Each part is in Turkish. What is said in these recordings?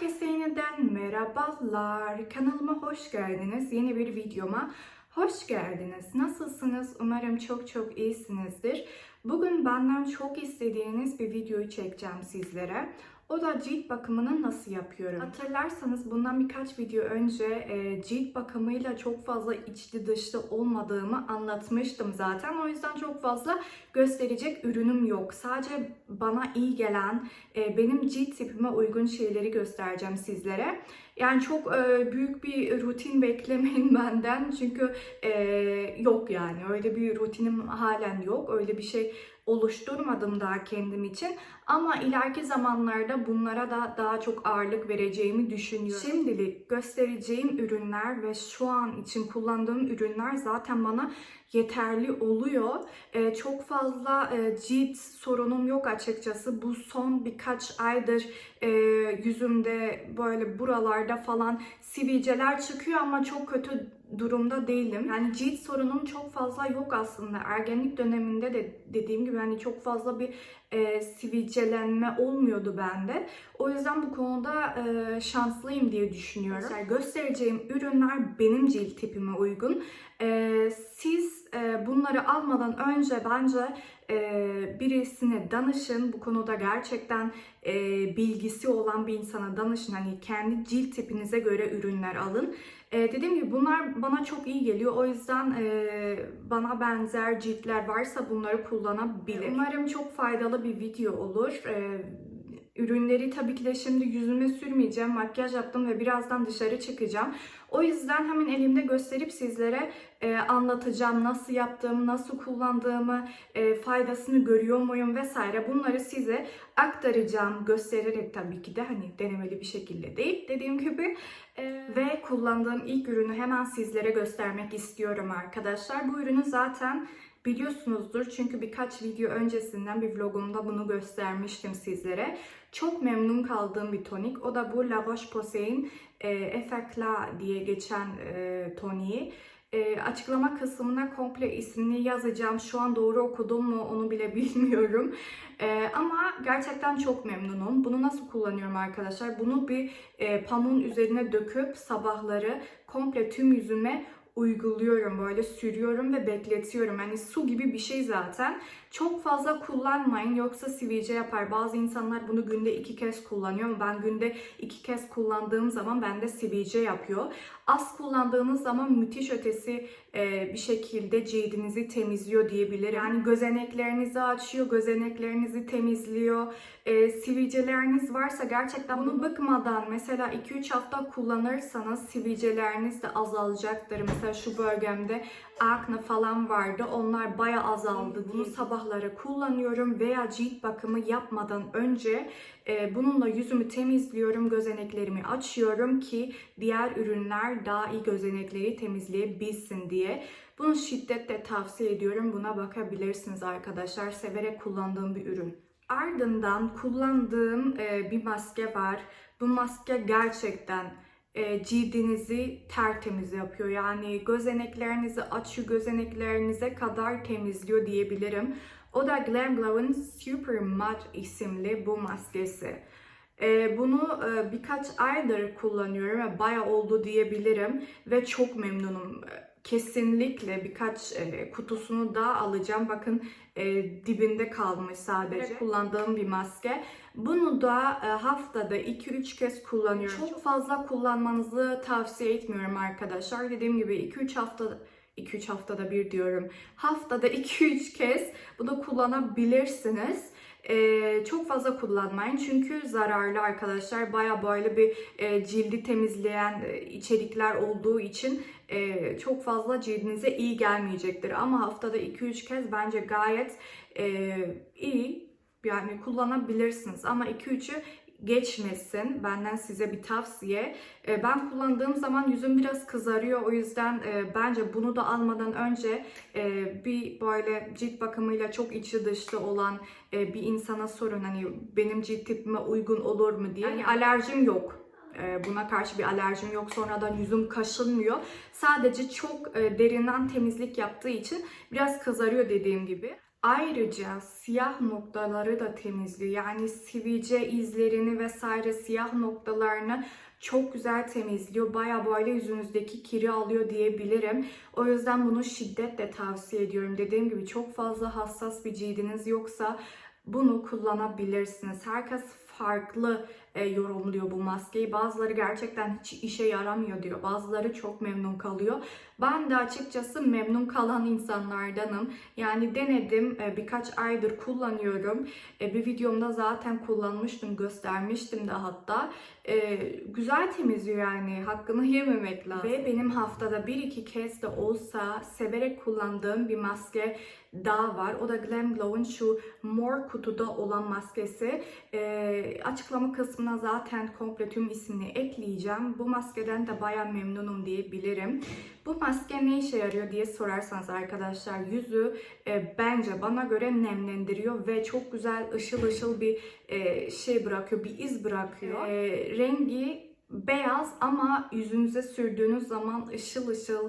Herkese yeniden merhabalar. Kanalıma hoş geldiniz. Yeni bir videoma hoş geldiniz. Nasılsınız? Umarım çok çok iyisinizdir. Bugün benden çok istediğiniz bir videoyu çekeceğim sizlere. O da cilt bakımını nasıl yapıyorum? Hatırlarsanız bundan birkaç video önce e, cilt bakımıyla çok fazla içli dışlı olmadığımı anlatmıştım zaten. O yüzden çok fazla gösterecek ürünüm yok. Sadece bana iyi gelen, e, benim cilt tipime uygun şeyleri göstereceğim sizlere. Yani çok e, büyük bir rutin beklemeyin benden çünkü e, yok yani öyle bir rutinim halen yok. Öyle bir şey oluşturmadım daha kendim için. Ama ileriki zamanlarda bunlara da daha çok ağırlık vereceğimi düşünüyorum. Şimdilik göstereceğim ürünler ve şu an için kullandığım ürünler zaten bana yeterli oluyor. Ee, çok fazla e, cilt sorunum yok açıkçası. Bu son birkaç aydır e, yüzümde böyle buralarda falan sivilceler çıkıyor ama çok kötü durumda değilim. Yani cilt sorunum çok fazla yok aslında. Ergenlik döneminde de dediğim gibi hani çok fazla bir e, sivilcelenme olmuyordu bende. O yüzden bu konuda e, şanslıyım diye düşünüyorum. Yani göstereceğim ürünler benim cilt tipime uygun. E, siz e, bunları almadan önce bence e, birisine danışın. Bu konuda gerçekten e, bilgisi olan bir insana danışın. Hani kendi cilt tipinize göre ürünler alın. E, dediğim gibi bunlar bana çok iyi geliyor. O yüzden e, bana benzer ciltler varsa bunları kullanabilir. Umarım çok faydalı bir video olur. E, ürünleri tabii ki de şimdi yüzüme sürmeyeceğim. Makyaj yaptım ve birazdan dışarı çıkacağım. O yüzden hemen elimde gösterip sizlere e, anlatacağım. Nasıl yaptığımı, nasıl kullandığımı, e, faydasını görüyor muyum vesaire. Bunları size aktaracağım. Göstererek tabii ki de hani denemeli bir şekilde değil. Dediğim gibi e, ve kullandığım ilk ürünü hemen sizlere göstermek istiyorum arkadaşlar. Bu ürünü zaten biliyorsunuzdur çünkü birkaç video öncesinden bir vlogumda bunu göstermiştim sizlere. Çok memnun kaldığım bir tonik. O da bu La Roche-Posay'in e, Effacla diye geçen e, toniği. E, açıklama kısmına komple ismini yazacağım. Şu an doğru okudum mu onu bile bilmiyorum. E, ama gerçekten çok memnunum. Bunu nasıl kullanıyorum arkadaşlar? Bunu bir e, pamuğun üzerine döküp sabahları komple tüm yüzüme uyguluyorum böyle sürüyorum ve bekletiyorum. Hani su gibi bir şey zaten. Çok fazla kullanmayın yoksa sivilce yapar. Bazı insanlar bunu günde iki kez kullanıyor ama ben günde iki kez kullandığım zaman bende sivilce yapıyor. Az kullandığınız zaman müthiş ötesi e, bir şekilde cildinizi temizliyor diyebilirim. Yani gözeneklerinizi açıyor, gözeneklerinizi temizliyor. E, sivilceleriniz varsa gerçekten bunu bıkmadan mesela 2-3 hafta kullanırsanız sivilceleriniz de azalacaktır. Mesela şu bölgemde akne falan vardı. Onlar baya azaldı. Bunu sabahları kullanıyorum veya cilt bakımı yapmadan önce bununla yüzümü temizliyorum, gözeneklerimi açıyorum ki diğer ürünler daha iyi gözenekleri temizleyebilsin diye. Bunu şiddetle tavsiye ediyorum. Buna bakabilirsiniz arkadaşlar. Severek kullandığım bir ürün. Ardından kullandığım e, bir maske var. Bu maske gerçekten e, cildinizi tertemiz yapıyor. Yani gözeneklerinizi açıyor, gözeneklerinize kadar temizliyor diyebilirim. O da Glam Glow'un Super Matte isimli bu maskesi. E, bunu e, birkaç aydır kullanıyorum ve bayağı oldu diyebilirim ve çok memnunum. Kesinlikle birkaç e, kutusunu daha alacağım. Bakın e, dibinde kalmış sadece. Kullandığım bir maske. Bunu da e, haftada 2-3 kez kullanıyorum. Çok fazla kullanmanızı tavsiye etmiyorum arkadaşlar. Dediğim gibi 2-3 hafta 2-3 haftada bir diyorum. Haftada 2-3 kez bunu kullanabilirsiniz. Ee, çok fazla kullanmayın çünkü zararlı arkadaşlar. Baya böyle bir e, cildi temizleyen e, içerikler olduğu için e, çok fazla cildinize iyi gelmeyecektir. Ama haftada 2-3 kez bence gayet e, iyi yani kullanabilirsiniz. Ama 2-3'ü geçmesin. Benden size bir tavsiye. E, Ben kullandığım zaman yüzüm biraz kızarıyor. O yüzden e, bence bunu da almadan önce e, bir böyle cilt bakımıyla çok içi dışlı olan bir insana sorun. Hani benim cilt tipime uygun olur mu diye. Yani alerjim yok. Buna karşı bir alerjim yok. Sonradan yüzüm kaşınmıyor. Sadece çok derinden temizlik yaptığı için biraz kızarıyor dediğim gibi. Ayrıca siyah noktaları da temizliyor. Yani sivilce izlerini vesaire siyah noktalarını çok güzel temizliyor. Baya böyle yüzünüzdeki kiri alıyor diyebilirim. O yüzden bunu şiddetle tavsiye ediyorum. Dediğim gibi çok fazla hassas bir cildiniz yoksa bunu kullanabilirsiniz. Herkes farklı e, yorumluyor bu maskeyi. Bazıları gerçekten hiç işe yaramıyor diyor. Bazıları çok memnun kalıyor. Ben de açıkçası memnun kalan insanlardanım. Yani denedim e, birkaç aydır kullanıyorum. E, bir videomda zaten kullanmıştım, göstermiştim de hatta. E, güzel temizliyor yani hakkını yememek lazım. Ve benim haftada bir iki kez de olsa severek kullandığım bir maske daha var. O da Glam Glow'un şu mor kutuda olan maskesi. E, açıklama kısmına zaten komple tüm ismini ekleyeceğim. Bu maskeden de baya memnunum diyebilirim. Bu maske ne işe yarıyor diye sorarsanız arkadaşlar yüzü e, bence bana göre nemlendiriyor ve çok güzel ışıl ışıl bir e, şey bırakıyor, bir iz bırakıyor. E, rengi beyaz ama yüzünüze sürdüğünüz zaman ışıl ışıl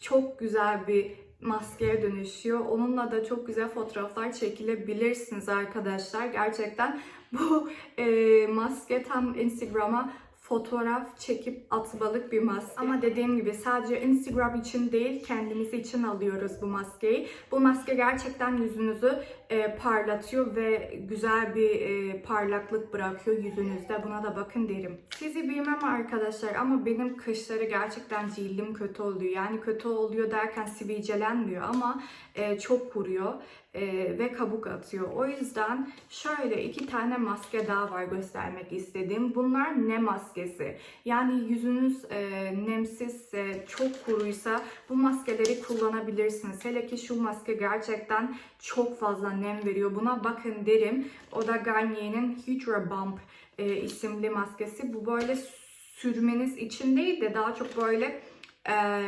çok güzel bir maskeye dönüşüyor. Onunla da çok güzel fotoğraflar çekilebilirsiniz arkadaşlar. Gerçekten bu e, maske tam Instagram'a fotoğraf çekip atmalık bir maske. Ama dediğim gibi sadece Instagram için değil kendimiz için alıyoruz bu maskeyi. Bu maske gerçekten yüzünüzü e, parlatıyor ve güzel bir e, parlaklık bırakıyor yüzünüzde. Buna da bakın derim. Sizi bilmem arkadaşlar ama benim kışları gerçekten cildim kötü oluyor. Yani kötü oluyor derken sivilcelenmiyor ama e, çok kuruyor e, ve kabuk atıyor. O yüzden şöyle iki tane maske daha var göstermek istedim. Bunlar nem maskesi. Yani yüzünüz e, nemsizse, çok kuruysa bu maskeleri kullanabilirsiniz. Hele ki şu maske gerçekten çok fazla nem veriyor. Buna bakın derim. O da Garnier'in Hydra Bump e, isimli maskesi. Bu böyle sürmeniz için değil de daha çok böyle e,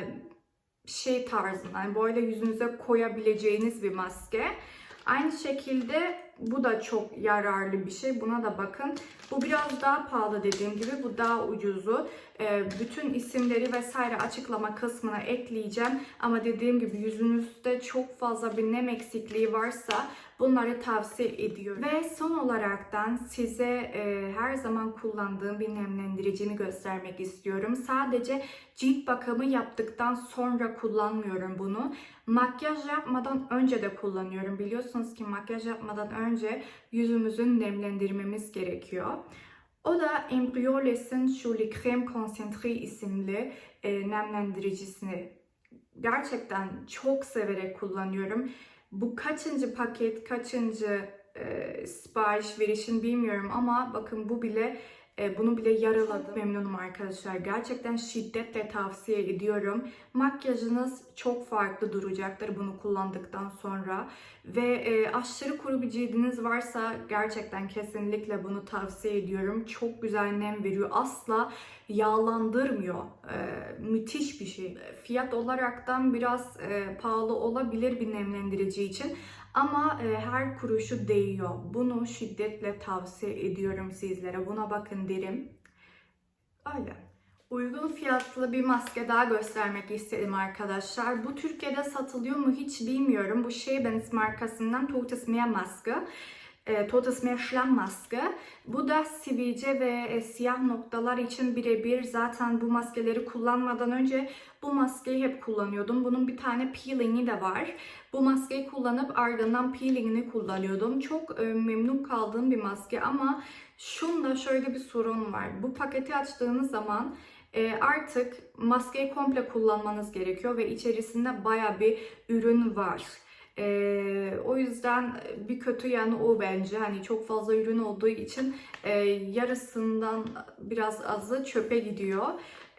şey tarzında yani böyle yüzünüze koyabileceğiniz bir maske. Aynı şekilde bu da çok yararlı bir şey. Buna da bakın. Bu biraz daha pahalı dediğim gibi. Bu daha ucuzu. Ee, bütün isimleri vesaire açıklama kısmına ekleyeceğim. Ama dediğim gibi yüzünüzde çok fazla bir nem eksikliği varsa bunları tavsiye ediyorum. Ve son olaraktan size e, her zaman kullandığım bir nemlendiricimi göstermek istiyorum. Sadece cilt bakımı yaptıktan sonra kullanmıyorum bunu. Makyaj yapmadan önce de kullanıyorum. Biliyorsunuz ki makyaj yapmadan önce yüzümüzün nemlendirmemiz gerekiyor. O da Embryoles'in şu Le Crème Concentré isimli e, nemlendiricisini gerçekten çok severek kullanıyorum. Bu kaçıncı paket, kaçıncı e, sipariş verişin bilmiyorum ama bakın bu bile bunu bile yaraladım. Memnunum arkadaşlar. Gerçekten şiddetle tavsiye ediyorum. Makyajınız çok farklı duracaktır bunu kullandıktan sonra. Ve e, aşırı kuru bir cildiniz varsa gerçekten kesinlikle bunu tavsiye ediyorum. Çok güzel nem veriyor. Asla yağlandırmıyor. E, müthiş bir şey. Fiyat olaraktan biraz e, pahalı olabilir bir nemlendirici için. Ama e, her kuruşu değiyor. Bunu şiddetle tavsiye ediyorum sizlere. Buna bakın derim. Öyle. Uygun fiyatlı bir maske daha göstermek istedim arkadaşlar. Bu Türkiye'de satılıyor mu hiç bilmiyorum. Bu Shebens markasından Totes Meer maske. E, Totes Meer Schlamm maske. Bu da sivilce ve e, siyah noktalar için birebir. Zaten bu maskeleri kullanmadan önce bu maskeyi hep kullanıyordum. Bunun bir tane peelingi de var. Bu maskeyi kullanıp ardından peelingini kullanıyordum. Çok e, memnun kaldığım bir maske ama şunda şöyle bir sorun var. Bu paketi açtığınız zaman e, artık maskeyi komple kullanmanız gerekiyor ve içerisinde baya bir ürün var. Ee, o yüzden bir kötü yanı o bence. Hani çok fazla ürün olduğu için e, yarısından biraz azı çöpe gidiyor.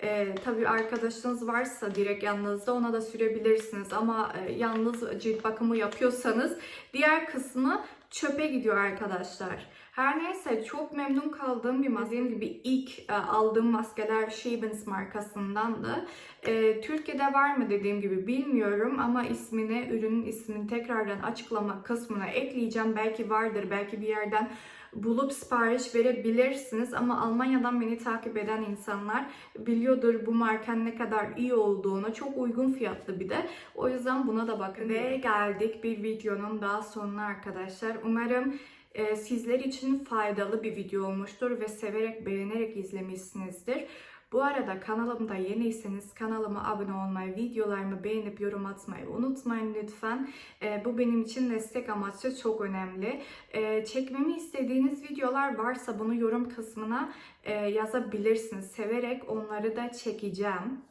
Ee, tabii arkadaşınız varsa direkt yanınızda ona da sürebilirsiniz. Ama e, yalnız cilt bakımı yapıyorsanız diğer kısmı çöpe gidiyor arkadaşlar. Her neyse çok memnun kaldığım bir maske. Gibi ilk e, aldığım maskeler Shebens markasındandı. E, Türkiye'de var mı dediğim gibi bilmiyorum ama ismini, ürünün ismini tekrardan açıklama kısmına ekleyeceğim. Belki vardır, belki bir yerden bulup sipariş verebilirsiniz ama Almanya'dan beni takip eden insanlar biliyordur bu markanın ne kadar iyi olduğunu. Çok uygun fiyatlı bir de. O yüzden buna da bakın. Ve geldik bir videonun daha sonuna arkadaşlar. Umarım e, sizler için faydalı bir video olmuştur ve severek beğenerek izlemişsinizdir. Bu arada kanalımda yeniyseniz kanalıma abone olmayı, videolarımı beğenip yorum atmayı unutmayın lütfen. E, bu benim için destek amaçlı çok önemli. E, çekmemi istediğiniz videolar varsa bunu yorum kısmına e, yazabilirsiniz. Severek onları da çekeceğim.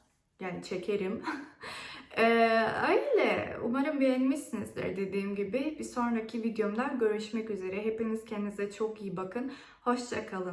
Yani çekerim. E, öyle. Umarım beğenmişsinizdir dediğim gibi. Bir sonraki videomda görüşmek üzere. Hepiniz kendinize çok iyi bakın. Hoşçakalın.